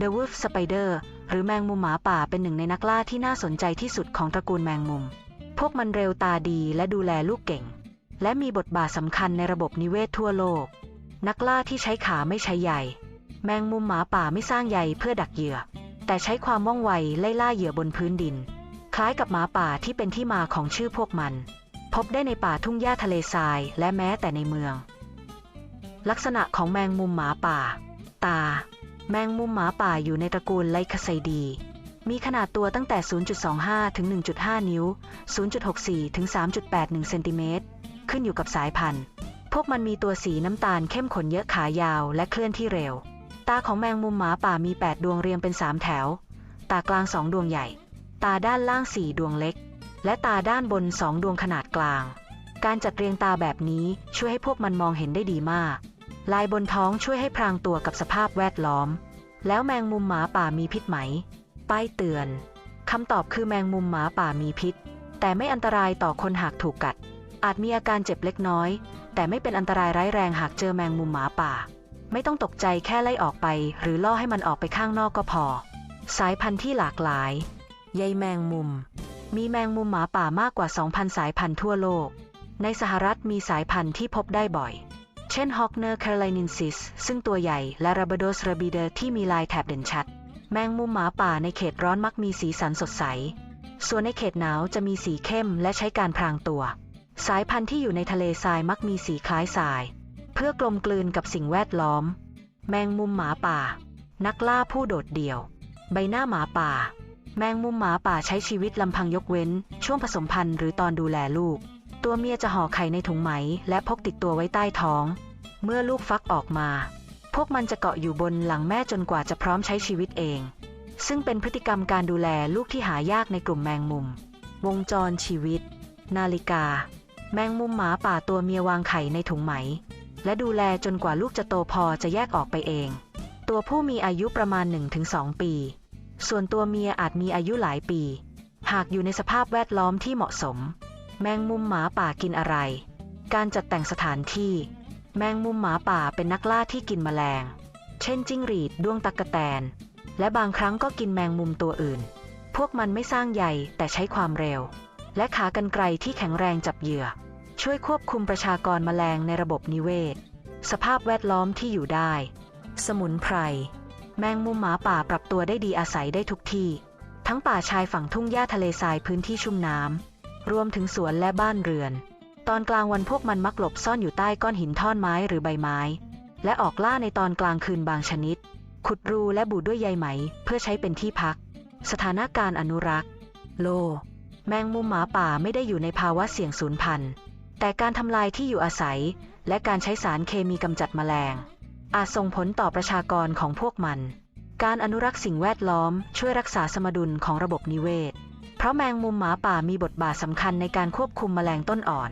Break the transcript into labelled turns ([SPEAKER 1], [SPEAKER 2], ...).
[SPEAKER 1] The Wolf Spider หรือแมงมุมหมาป่าเป็นหนึ่งในนักล่าที่น่าสนใจที่สุดของตระกูลแมงมุม พวกมันเร็วตาดีและดูแลลูกเก่ง และมีบทบาทสำคัญในระบบนิเวศทั่วโลก นักล่าที่ใช้ขาไม่ใช้ใยแมงมุมหมาป่าไม่สร้างใยเพื่อดักเหยื่อ แต่ใช้ความว่องไวไล่ล่าเหยื่อบนพื้นดิน คล้ายกับหมาป่าที่เป็นที่มาของชื่อพวกมัน พบได้ในป่าทุ่งหญ้าทะเลทรายและแม้แต่ในเมือง ลักษณะของแมงมุมหมาป่า ตา แมงมุมหมาป่าอยู่ในตระกูลไลคไซดี มีขนาดตัวตั้งแต่ 0.25 ถึง 1.5 นิ้ว 0.64 ถึง 3.81 เซนติเมตร ขึ้นอยู่กับสายพันธุ์ พวกมันมีตัวสีน้ำตาลเข้มขนเยอะขายาวและเคลื่อนที่เร็ว ตาของแมงมุมหมาป่ามี 8 ดวงเรียงเป็น 3 แถว ตากลาง 2 ดวงใหญ่ ตาด้านล่าง 4 ดวงเล็ก และตาด้านบน 2 ดวงขนาดกลาง การจัดเรียงตาแบบนี้ช่วยให้พวกมันมองเห็นได้ดีมาก ลายบนท้องช่วยให้พรางตัวกับสภาพแวดล้อม แล้วแมงมุมหมาป่ามีพิษไหม ป้ายเตือน คำตอบคือแมงมุมหมาป่ามีพิษ แต่ไม่อันตรายต่อคนหากถูกกัด อาจมีอาการเจ็บเล็กน้อย แต่ไม่เป็นอันตรายร้ายแรงหากเจอแมงมุมหมาป่า ไม่ต้องตกใจแค่ไล่ออกไป หรือล่อให้มันออกไปข้างนอกก็พอ สายพันธุ์ที่หลากหลายใยแมงมุม มีแมงมุมหมาป่ามากกว่า 2,000 สายพันธุ์ทั่วโลก ในสหรัฐมีสายพันธุ์ที่พบได้บ่อย เช่น Hockner carolinensis ซึ่งตัวใหญ่และ Rabados rabider ที่มีลายแถบเด่นชัด แมงมุมหมาป่าในเขตร้อนมักมีสีสันสดใส ส่วนในเขตหนาวจะมีสีเข้มและใช้การพรางตัว สายพันธุ์ที่อยู่ในทะเลทรายมักมีสีคล้ายทราย เพื่อกลมกลืนกับสิ่งแวดล้อม แมงมุมหมาป่า นักล่าผู้โดดเดี่ยว ใบหน้าหมาป่า แมงมุมหมาป่าใช้ชีวิตลำพังยกเว้น ช่วงผสมพันธุ์หรือตอนดูแลลูก ตัวเมียจะห่อไข่ในถุงไหม และพกติดตัวไว้ใต้ท้อง เมื่อลูกฟักออกมา พวกมันจะเกาะอยู่บนหลังแม่จนกว่าจะพร้อมใช้ชีวิตเอง ซึ่งเป็นพฤติกรรมการดูแลลูกที่หายากในกลุ่มแมงมุม วงจรชีวิต นาฬิกา แมงมุมหมาป่าตัวเมียวางไข่ในถุงไหม และดูแลจนกว่าลูกจะโตพอจะแยกออกไปเอง ตัวผู้มีอายุประมาณ 1-2 ปี ส่วนตัวเมียอาจมีอายุหลายปี หากอยู่ในสภาพแวดล้อมที่เหมาะสม แมงมุมหมาป่ากินอะไร การจัดแต่งสถานที่ แมงมุมหมาป่าเป็นนักล่าที่กินแมลง เช่นจิ้งหรีดด้วงตักกะแตน และบางครั้งก็กินแมงมุมตัวอื่น พวกมันไม่สร้างใยแต่ใช้ความเร็ว และขากรรไกรที่แข็งแรงจับเหยื่อ ช่วยควบคุมประชากรแมลงในระบบนิเวศ สภาพแวดล้อมที่อยู่ได้ สมุนไพร แมงมุมหมาป่าปรับตัวได้ดีอาศัยได้ทุกที่ ทั้งป่าชายฝั่งทุ่งหญ้าทะเลทรายพื้นที่ชุ่มน้ำ รวมถึงสวนและบ้านเรือน ตอนกลางวันพวกมันมักหลบซ่อนอยู่ใต้ก้อนหินท่อนไม้หรือใบไม้ และออกล่าในตอนกลางคืนบางชนิด ขุดรูและบูดด้วยใยไหม เพื่อใช้เป็นที่พัก สถานการณ์อนุรักษ์ โล แมงมุมหมาป่าไม่ได้อยู่ในภาวะเสี่ยงสูญพันธุ์ แต่การทำลายที่อยู่อาศัย และการใช้สารเคมีกำจัดแมลง อาจส่งผลต่อประชากรของพวกมัน การอนุรักษ์สิ่งแวดล้อมช่วยรักษาสมดุลของระบบนิเวศ เพราะแมงมุมหมาป่ามีบทบาทสำคัญในการควบคุมแมลงต้นอ่อน